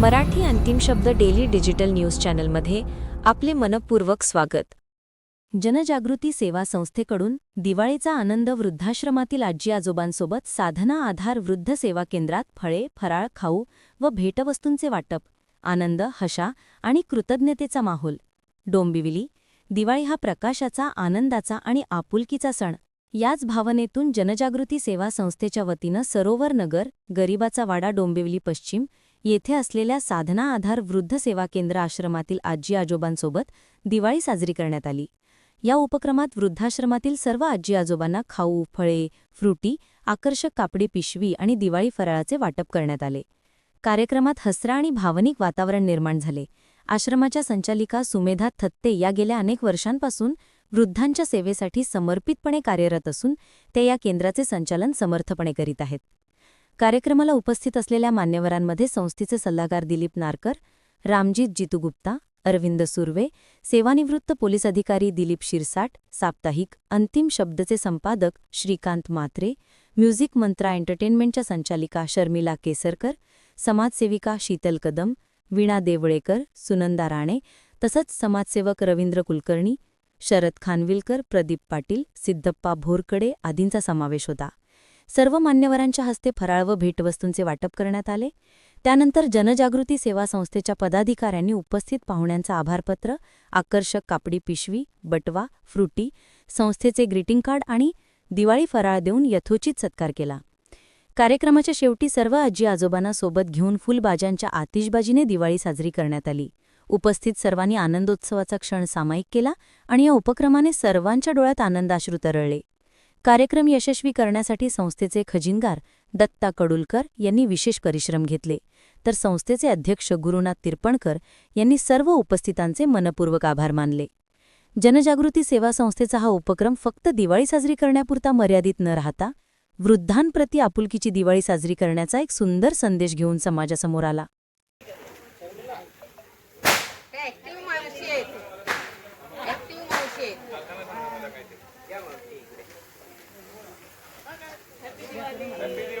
मराठी अंतिम शब्द daily digital news चॅनलमध्ये आपले मनपूर्वक स्वागत. जनजागृती सेवा संस्थेकडून दिवाळीचा आनंद वृद्धाश्रमातील आजी आजोबांसोबत साधना आधार वृद्ध सेवा केंद्रात फळे फराळ खाऊ व भेटवस्तूंचे वाटप आनंद हशा आणि कृतज्ञतेचा माहोल. डोंबिविली दिवाळी हा प्रकाशाचा आनंदाचा आणि आपुलकीचा सण. याच भावनेतून जनजागृती सेवा संस्थेच्या वतीनं सरोवर नगर गरिबाचा वाडा डोंबिवली पश्चिम येथे असलेल्या साधना आधार वृद्ध सेवा केंद्र आश्रमातील आजी आजोबांसोबत दिवाळी साजरी करण्यात आली. या उपक्रमात वृद्धाश्रमातील सर्व आजी आजोबांना खाऊ फळे फ्रुटी आकर्षक कापडी पिशवी आणि दिवाळी फराळाचे वाटप करण्यात आले. कार्यक्रमात हसरा आणि भावनिक वातावरण निर्माण झाले. आश्रमाच्या संचालिका सुमेधा थत्ते या गेल्या अनेक वर्षांपासून वृद्धांच्या सेवेसाठी समर्पितपणे कार्यरत असून ते या केंद्राचे संचालन समर्थपणे करीत आहेत. कार्यक्रमाला उपस्थित असलेल्या मान्यवरांमध्ये संस्थेचे सल्लागार दिलीप नारकर रामजीत जितुगुप्ता अरविंद सुर्वे सेवानिवृत्त पोलीस अधिकारी दिलीप शिरसाट साप्ताहिक अंतिम शब्दचे संपादक श्रीकांत मात्रे म्युझिक मंत्रा एंटरटेनमेंटच्या संचालिका शर्मिला केसरकर समाजसेविका शीतल कदम वीणा देवळेकर सुनंदा राणे तसंच समाजसेवक रवींद्र कुलकर्णी शरद खानविलकर प्रदीप पाटील सिद्धप्पा भोरकडे आदींचा समावेश होता. सर्व मान्यवरांच्या हस्ते फराळ व भेटवस्तूंचे वाटप करण्यात आले. त्यानंतर जनजागृती सेवा संस्थेच्या पदाधिकाऱ्यांनी उपस्थित पाहुण्यांचं आभारपत्र आकर्षक कापडी पिशवी बटवा फ्रुटी संस्थेचे ग्रीटिंग कार्ड आणि दिवाळी फराळ देऊन यथोचित सत्कार केला. कार्यक्रमाच्या शेवटी सर्व आजी आजोबांना सोबत घेऊन फुलबाजांच्या आतिषबाजीने दिवाळी साजरी करण्यात आली. उपस्थित सर्वांनी आनंदोत्सवाचा क्षण सामायिक केला आणि या उपक्रमाने सर्वांच्या डोळ्यात आनंदाश्रू तरळले. कार्यक्रम यशस्वी करण्यासाठी संस्थेचे खजिनगार दत्ता कडुलकर यांनी विशेष परिश्रम घेतले. तर संस्थेचे अध्यक्ष गुरुनाथ तिरपणकर यांनी सर्व उपस्थितांचे मनपूर्वक आभार मानले. जनजागृती सेवा संस्थेचा हा उपक्रम फक्त दिवाळी साजरी करण्यापुरता मर्यादित न राहता वृद्धांप्रती आपुलकीची दिवाळी साजरी करण्याचा एक सुंदर संदेश घेऊन समाजासमोर आला. ऍक्टिव्ह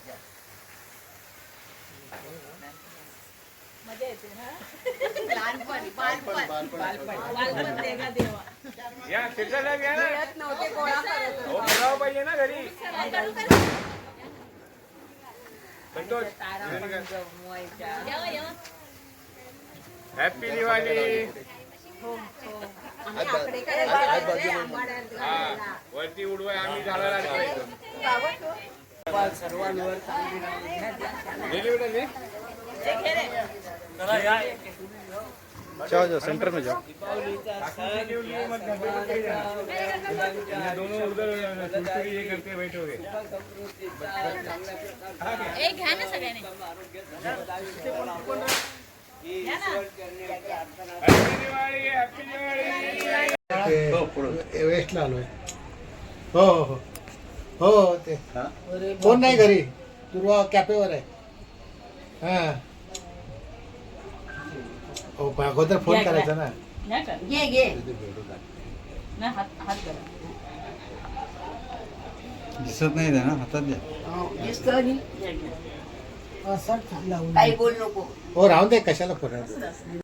लहानपण बालपण बालपण. देगा देवा या मिळत नव्हते गोळा करत हो बोलावं पाहिजे ना घरी. संतोष हॅपी दिवाळी हा. वरती उडवाय आम्ही झाडाला ले. जाओ जाओ सेंटर में जाओ. दोनों उधर ये करके बैठोगे एक घ्या ना सगळ्यांनी. Happy Diwali happy Diwali. वेस्टला आलोय. हो हो. हो हो हो? ते कोण नाही घरी? दुर्वा कॅफेवर आहे. हा. हो पण अगोदर फोन करायचा ना. घे घे. दिसत नाही ना हातात द्या. काही बोल नको. हो राहून दे कशाला फोन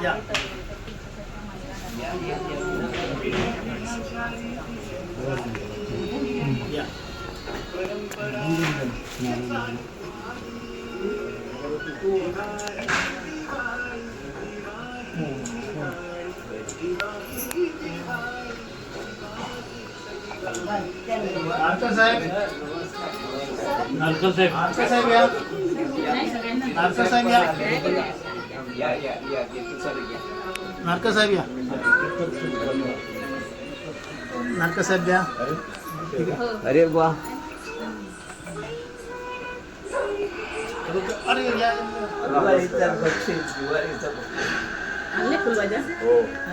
Yeah. नारकर साहेब. नारकर साहेब. नारकर साहेब या. नारकर साहेब या. नारकर साहेब या. नारकर साहेब द्या. अरे वा. अरे या. फुलभाज्या